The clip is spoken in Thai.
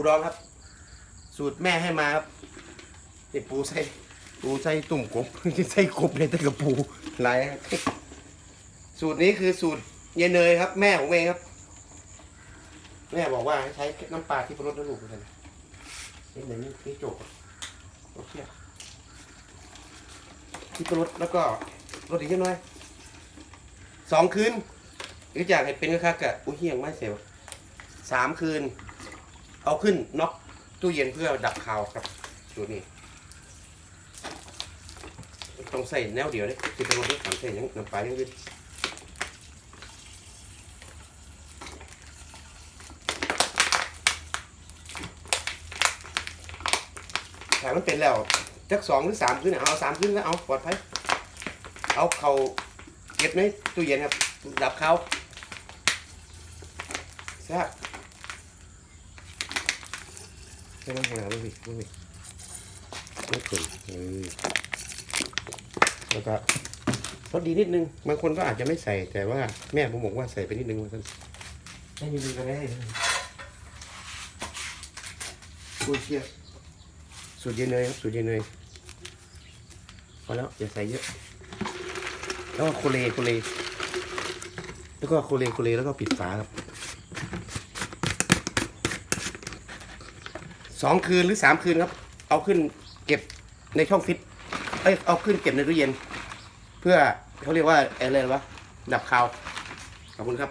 ปูดองครับ สูตรแม่ให้มาครับนี่ปูใส่ปูใส่ตุ่มกบ ใส่กบเลยแต่กับปูหลายครับสูตรนี้คือสูตรเยายเนยครับ แม่ผมเองครับ แม่บอกว่าให้ใช้น้ำปลาที่พรสแล้วลูกกันนี่เหมือนนี่โจกโอเคที่พรสแล้วก็รสอีกนิดหน่อยสองคืนก็อยากให้เป็นก็คักกะอุ้ยเฮียงไม่เสียวสามคืน เอาขึ้นน็อกตู้เย็นเพื่อดับคาวครับตัวนี้ต้องใส่แนวเดียวเลยที่พรสนี่สามเส้นยังน้ำปลายังยืดแต่มันเป็นแล้วจักสองหรือสามขึ้นน่ะเอาสามขึ้นก็เอาปลอดภัยเอาเขาเก็บในตู้เย็นครับดับเขาแซ่บใช่ไหมหาไม่ผิดไม่ผิดไม่เกินเออแล้วก็รสดีนิดนึง บางคนก็อาจจะไม่ใส่ แต่ว่าแม่ผมบอกว่าใส่ไปนิดนึงว่าท่านให้นิดนึงก็ได้กูเชียร์สูตรเย็นเนยครับสูตรเย็นเนยพอแล้วอย่าใส่เยอะ แล้วก็โคเลโคเลแล้วก็โคเลโคเลแล้วก็ปิดฝาครับ สองคืนหรือสามคืนครับ เอาขึ้นเก็บในช่องฟิตเอ้ยเอาขึ้นเก็บในตู้เย็น เพื่อเขาเรียกว่าอะไรวะดับคาวขอบคุณครับ